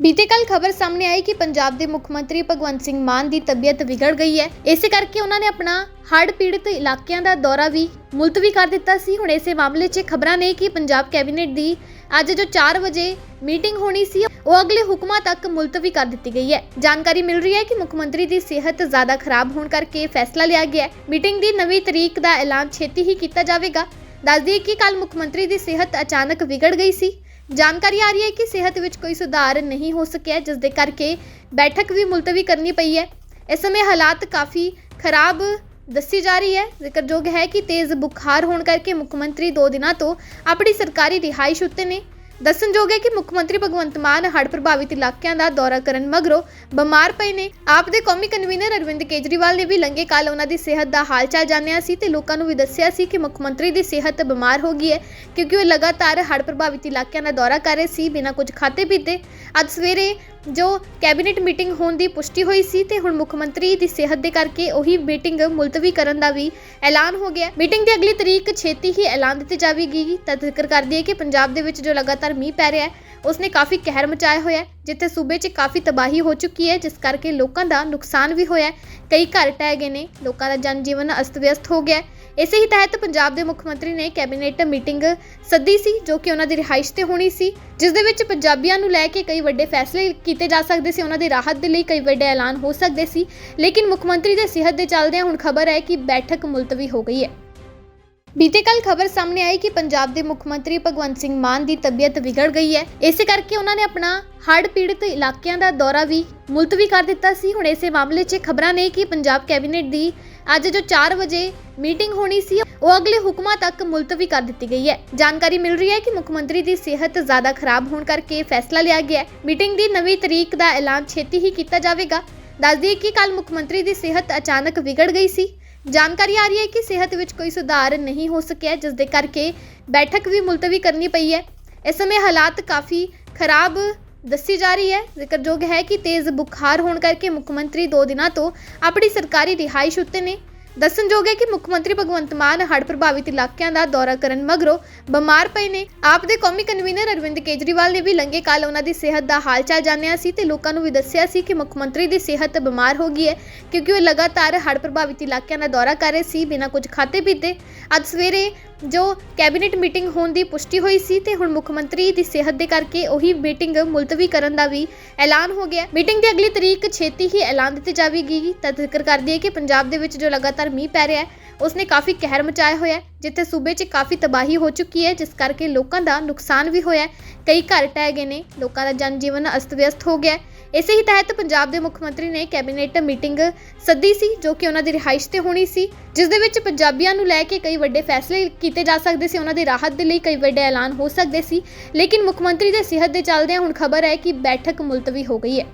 ਬੀਤੇ ਕੱਲ ਖਬਰ ਸਾਹਮਣੇ ਆਈ ਕਿ ਪੰਜਾਬ ਦੇ ਮੁੱਖ ਮੰਤਰੀ ਭਗਵੰਤ ਸਿੰਘ ਮਾਨ ਦੀ ਤਬੀਅਤ ਵਿਗੜ ਗਈ ਹੈ। ਇਸੇ ਕਰਕੇ ਉਹਨਾਂ ਨੇ ਆਪਣਾ ਹੜ੍ਹ ਪੀੜਤ ਇਲਾਕਿਆਂ ਦਾ ਦੌਰਾ ਵੀ ਮੁਲਤਵੀ ਕਰ ਦਿੱਤਾ ਸੀ। ਹੁਣ ਇਸੇ ਮਾਮਲੇ 'ਚ ਖਬਰਾਂ ਨੇ ਕਿ ਪੰਜਾਬ ਕੈਬਨਿਟ ਦੀ ਅੱਜ ਜੋ 4 ਵਜੇ ਮੀਟਿੰਗ ਹੋਣੀ ਸੀ, ਉਹ ਅਗਲੇ ਹੁਕਮਾਂ ਤੱਕ ਮੁਲਤਵੀ ਕਰ ਦਿੱਤੀ ਗਈ ਹੈ। ਜਾਣਕਾਰੀ ਮਿਲ ਰਹੀ ਹੈ ਕਿ ਮੁੱਖ ਮੰਤਰੀ ਦੀ ਸਿਹਤ ਜ਼ਿਆਦਾ ਖਰਾਬ ਹੋਣ ਕਰਕੇ ਫੈਸਲਾ ਲਿਆ ਗਿਆ ਹੈ। ਮੀਟਿੰਗ ਦੀ ਨਵੀਂ ਤਰੀਕ ਦਾ ਐਲਾਨ ਛੇਤੀ ਹੀ ਕੀਤਾ ਜਾਵੇਗਾ। ਦੱਸ ਦਈਏ ਕਿ ਕੱਲ ਮੁੱਖ ਮੰਤਰੀ ਦੀ ਸਿਹਤ ਅਚਾਨਕ ਵਿਗੜ ਗਈ ਸੀ। ਜਾਣਕਾਰੀ ਆ ਰਹੀ ਹੈ ਕਿ ਸਿਹਤ ਵਿੱਚ ਕੋਈ ਸੁਧਾਰ ਨਹੀਂ ਹੋ ਸਕਿਆ, ਜਿਸ ਦੇ ਕਰਕੇ ਬੈਠਕ ਵੀ ਮੁਲਤਵੀ ਕਰਨੀ ਪਈ ਹੈ। ਇਸ ਸਮੇਂ ਹਾਲਾਤ ਕਾਫੀ ਖਰਾਬ ਦੱਸੀ ਜਾ ਰਹੀ ਹੈ। ਜ਼ਿਕਰਯੋਗ ਹੈ ਕਿ ਤੇਜ਼ ਬੁਖਾਰ ਹੋਣ ਕਰਕੇ ਮੁੱਖ ਮੰਤਰੀ 2 ਦਿਨਾਂ ਤੋਂ ਆਪਣੀ ਸਰਕਾਰੀ ਰਿਹਾਇਸ਼ ਉੱਤੇ ਨੇ। ਦੱਸਣਯੋਗ ਹੈ ਕਿ ਮੁੱਖ ਮੰਤਰੀ ਭਗਵੰਤ ਮਾਨ ਹੜ੍ਹ ਪ੍ਰਭਾਵਿਤ ਇਲਾਕਿਆਂ ਦਾ ਦੌਰਾ ਕਰਨ ਮਗਰੋਂ ਬਿਮਾਰ ਪਏ ਨੇ। ਆਪ ਦੇ ਕੌਮੀ ਕਨਵੀਨਰ ਅਰਵਿੰਦ ਕੇਜਰੀਵਾਲ ਨੇ ਵੀ ਲੰਗੇ ਕੱਲ ਉਹਨਾਂ ਦੀ ਸਿਹਤ ਦਾ ਹਾਲ ਚਾਲ ਜਾਣਿਆ ਸੀ ਤੇ ਲੋਕਾਂ ਨੂੰ ਵੀ ਦੱਸਿਆ ਸੀ ਕਿ ਮੁੱਖ ਮੰਤਰੀ ਦੀ ਸਿਹਤ ਬਿਮਾਰ ਹੋ ਗਈ ਹੈ ਕਿਉਂਕਿ ਉਹ ਲਗਾਤਾਰ ਹੜ੍ਹ ਪ੍ਰਭਾਵਿਤ ਇਲਾਕਿਆਂ ਦਾ ਦੌਰਾ ਕਰ ਰਹੇ ਸੀ, ਬਿਨਾਂ ਕੁਝ ਖਾਤੇ ਪੀਤੇ। ਅੱਜ ਸਵੇਰੇ ਜੋ ਕੈਬਨਿਟ ਮੀਟਿੰਗ ਹੋਣ ਦੀ ਪੁਸ਼ਟੀ ਹੋਈ ਸੀ ਤੇ ਹੁਣ ਮੁੱਖ ਮੰਤਰੀ ਦੀ ਸਿਹਤ ਦੇ ਕਰਕੇ ਉਹੀ ਮੀਟਿੰਗ ਮੁਲਤਵੀ ਕਰਨ ਦਾ ਵੀ ਐਲਾਨ ਹੋ ਗਿਆ। ਮੀਟਿੰਗ ਦੀ ਅਗਲੀ ਤਰੀਕ ਛੇਤੀ ਹੀ ਐਲਾਨ ਦਿੱਤੀ ਜਾਵੇਗੀ। ਤਾਂ ਜ਼ਿਕਰ ਕਰਦੀ ਹੈ ਕਿ ਪੰਜਾਬ ਦੇ ਵਿੱਚ ਜੋ ਲਗਾਤਾਰ ਮੀਂਹ ਪੈ ਰਿਹਾ ਹੈ। ਉਸਨੇ ਕਾਫੀ ਕਹਿਰ ਮਚਾਇਆ ਹੋਇਆ ਹੈ, ਜਿੱਥੇ ਸੂਬੇ 'ਚ ਕਾਫੀ ਤਬਾਹੀ ਹੋ ਚੁੱਕੀ ਹੈ, ਜਿਸ ਕਰਕੇ ਲੋਕਾਂ ਦਾ ਨੁਕਸਾਨ ਵੀ ਹੋਇਆ ਹੈ। ਕਈ ਘਰ ਟਹਿ ਗਏ ਨੇ, ਲੋਕਾਂ ਦਾ ਜਨਜੀਵਨ ਅਸਤ-ਵਿਅਸਤ ਹੋ ਗਿਆ ਹੈ। ਇਸੇ ਹੀ ਤਹਿਤ ਪੰਜਾਬ ਦੇ ਮੁੱਖ ਮੰਤਰੀ ਨੇ ਕੈਬਨਿਟ ਮੀਟਿੰਗ ਸੱਦੀ ਸੀ, ਜੋ ਕਿ ਉਹਨਾਂ ਦੀ ਰਿਹਾਇਸ਼ ਤੇ ਹੋਣੀ ਸੀ, ਜਿਸ ਦੇ ਵਿੱਚ ਪੰਜਾਬੀਆਂ ਨੂੰ ਲੈ ਕੇ ਕਈ ਵੱਡੇ ਫੈਸਲੇ ਕੀਤੇ ਜਾ ਸਕਦੇ ਸੀ। ਉਹਨਾਂ ਦੀ ਰਾਹਤ ਦੇ ਲਈ ਕਈ ਵੱਡੇ ਐਲਾਨ ਹੋ ਸਕਦੇ ਸੀ, ਲੇਕਿਨ ਮੁੱਖ ਮੰਤਰੀ ਦੇ ਸਿਹਤ ਦੇ ਚੱਲਦਿਆਂ ਹੁਣ ਖਬਰ ਹੈ ਕਿ ਬੈਠਕ ਮੁਲਤਵੀ ਹੋ ਗਈ ਹੈ। ਬੀਤੇ ਕੱਲ ਖਬਰ ਸਾਹਮਣੇ ਆਈ ਕਿ ਪੰਜਾਬ ਦੇ ਮੁੱਖ ਮੰਤਰੀ ਭਗਵੰਤ ਸਿੰਘ ਮਾਨ ਦੀ ਤਬੀਅਤ ਵਿਗੜ ਗਈ ਹੈ। ਇਸੇ ਕਰਕੇ ਉਹਨਾਂ ਨੇ ਆਪਣਾ ਹੜ੍ਹ ਪੀੜਤ ਇਲਾਕਿਆਂ ਦਾ ਦੌਰਾ ਵੀ ਮੁਲਤਵੀ ਕਰ ਦਿੱਤਾ ਸੀ। ਹੁਣ ਇਸੇ ਮਾਮਲੇ 'ਚ ਖਬਰਾਂ ਨੇ ਕਿ ਪੰਜਾਬ ਕੈਬਨਿਟ ਦੀ ਅੱਜ ਜੋ 4 ਵਜੇ ਮੀਟਿੰਗ ਹੋਣੀ ਸੀ, ਉਹ ਅਗਲੇ ਹੁਕਮਾਂ ਤੱਕ ਮੁਲਤਵੀ ਕਰ ਦਿੱਤੀ ਗਈ ਹੈ। ਜਾਣਕਾਰੀ ਮਿਲ ਰਹੀ ਹੈ ਕਿ ਮੁੱਖ ਮੰਤਰੀ ਦੀ ਸਿਹਤ ਜ਼ਿਆਦਾ ਖਰਾਬ ਹੋਣ ਕਰਕੇ ਫੈਸਲਾ ਲਿਆ ਗਿਆ ਹੈ। ਮੀਟਿੰਗ ਦੀ ਨਵੀਂ ਤਰੀਕ ਦਾ ਐਲਾਨ ਛੇਤੀ ਹੀ ਕੀਤਾ ਜਾਵੇਗਾ। ਦੱਸ ਦਈਏ ਕਿ ਕੱਲ ਮੁੱਖ ਮੰਤਰੀ ਦੀ ਸਿਹਤ ਅਚਾਨਕ ਵਿਗੜ ਗਈ ਸੀ। ਜਾਣਕਾਰੀ ਆ ਰਹੀ ਹੈ ਕਿ ਸਿਹਤ ਵਿੱਚ ਕੋਈ ਸੁਧਾਰ ਨਹੀਂ ਹੋ ਸਕਿਆ, ਜਿਸ ਦੇ ਕਰਕੇ ਬੈਠਕ ਵੀ ਮੁਲਤਵੀ ਕਰਨੀ ਪਈ ਹੈ। ਇਸ ਸਮੇਂ ਹਾਲਾਤ ਕਾਫੀ ਖਰਾਬ ਦੱਸੀ ਜਾ ਰਹੀ ਹੈ। ਜ਼ਿਕਰਯੋਗ ਹੈ ਕਿ ਤੇਜ਼ ਬੁਖਾਰ ਹੋਣ ਕਰਕੇ ਮੁੱਖ ਮੰਤਰੀ 2 ਦਿਨਾਂ ਤੋਂ ਆਪਣੀ ਸਰਕਾਰੀ ਰਿਹਾਇਸ਼ ਉੱਤੇ ਨੇ। ਦੱਸਣਯੋਗ ਹੈ ਕਿ ਮੁੱਖ ਮੰਤਰੀ ਭਗਵੰਤ ਮਾਨ ਹੜ੍ਹ ਪ੍ਰਭਾਵਿਤ ਇਲਾਕਿਆਂ ਦਾ ਦੌਰਾ ਕਰਨ ਮਗਰੋਂ ਬਿਮਾਰ ਪਏ ਨੇ। ਆਪ ਦੇ ਕੌਮੀ ਕਨਵੀਨਰ ਅਰਵਿੰਦ ਕੇਜਰੀਵਾਲ ਨੇ ਵੀ ਲੰਗੇ ਕਾਲ ਉਹਨਾਂ ਦੀ ਸਿਹਤ ਦਾ ਹਾਲ ਚਾਲ ਜਾਣਿਆ ਸੀ ਤੇ ਲੋਕਾਂ ਨੂੰ ਵੀ ਦੱਸਿਆ ਸੀ ਕਿ ਮੁੱਖ ਮੰਤਰੀ ਦੀ ਸਿਹਤ ਬਿਮਾਰ ਹੋ ਗਈ ਹੈ ਕਿਉਂਕਿ ਉਹ ਲਗਾਤਾਰ ਹੜ੍ਹ ਪ੍ਰਭਾਵਿਤ ਇਲਾਕਿਆਂ ਦਾ ਦੌਰਾ ਕਰ ਰਹੇ ਸੀ, ਬਿਨਾਂ ਕੁਝ ਖਾਤੇ ਪੀਤੇ ਅੱਜ ਸਵੇਰੇ ਜੋ ਕੈਬਨਿਟ ਮੀਟਿੰਗ ਹੋਣ ਦੀ ਪੁਸ਼ਟੀ ਹੋਈ ਸੀ ਤੇ ਹੁਣ ਮੁੱਖ ਮੰਤਰੀ ਦੀ ਸਿਹਤ ਦੇ ਕਰਕੇ ਉਹੀ ਮੀਟਿੰਗ ਮੁਲਤਵੀ ਕਰਨ ਦਾ ਵੀ ਐਲਾਨ ਹੋ ਗਿਆ। ਮੀਟਿੰਗ ਦੀ ਅਗਲੀ ਤਰੀਕ ਛੇਤੀ ਹੀ ਐਲਾਨ ਦਿੱਤੀ ਜਾਵੇਗੀ। ਤਾਂ ਜ਼ਿਕਰ ਕਰਦੀ ਹੈ ਕਿ ਪੰਜਾਬ ਦੇ ਵਿੱਚ ਜੋ ਲਗਾਤਾਰ ਮੀਂਹ ਪੈ ਰਿਹਾ ਹੈ ਉਸ ਨੇ ਕਾਫੀ ਕਹਿਰ ਮਚਾਇਆ ਹੋਇਆ ਹੈ, ਜਿੱਥੇ ਸੂਬੇ 'ਚ ਕਾਫੀ ਤਬਾਹੀ ਹੋ ਚੁੱਕੀ ਹੈ, ਜਿਸ ਕਰਕੇ ਲੋਕਾਂ ਦਾ ਨੁਕਸਾਨ ਵੀ ਹੋਇਆ ਹੈ। ਕਈ ਘਰ ਟਹਿ ਗਏ ਨੇ, ਲੋਕਾਂ ਦਾ ਜਨਜੀਵਨ ਅਸਤ-ਵਿਅਸਤ ਹੋ ਗਿਆ ਹੈ। ਇਸੇ ਹੀ ਤਹਿਤ ਪੰਜਾਬ ਦੇ ਮੁੱਖ ਮੰਤਰੀ ਨੇ ਕੈਬਨਿਟ ਮੀਟਿੰਗ ਸੱਦੀ ਸੀ, ਜੋ ਕਿ ਉਹਨਾਂ ਦੀ ਰਿਹਾਇਸ਼ ਤੇ ਹੋਣੀ ਸੀ, ਜਿਸ ਦੇ ਵਿੱਚ ਪੰਜਾਬੀਆਂ ਨੂੰ ਲੈ ਕੇ ਕਈ ਵੱਡੇ ਫੈਸਲੇ ਕੀਤੇ ਜਾ ਸਕਦੇ ਸੀ। ਉਹਨਾਂ ਦੀ ਰਾਹਤ ਦੇ ਲਈ ਕਈ ਵੱਡੇ ਐਲਾਨ ਹੋ ਸਕਦੇ ਸੀ। ਲੇਕਿਨ ਮੁੱਖ ਮੰਤਰੀ ਦੇ ਸਿਹਤ ਦੇ ਚੱਲਦਿਆਂ ਹੁਣ ਖਬਰ ਹੈ ਕਿ ਬੈਠਕ ਮੁਲਤਵੀ ਹੋ ਗਈ ਹੈ।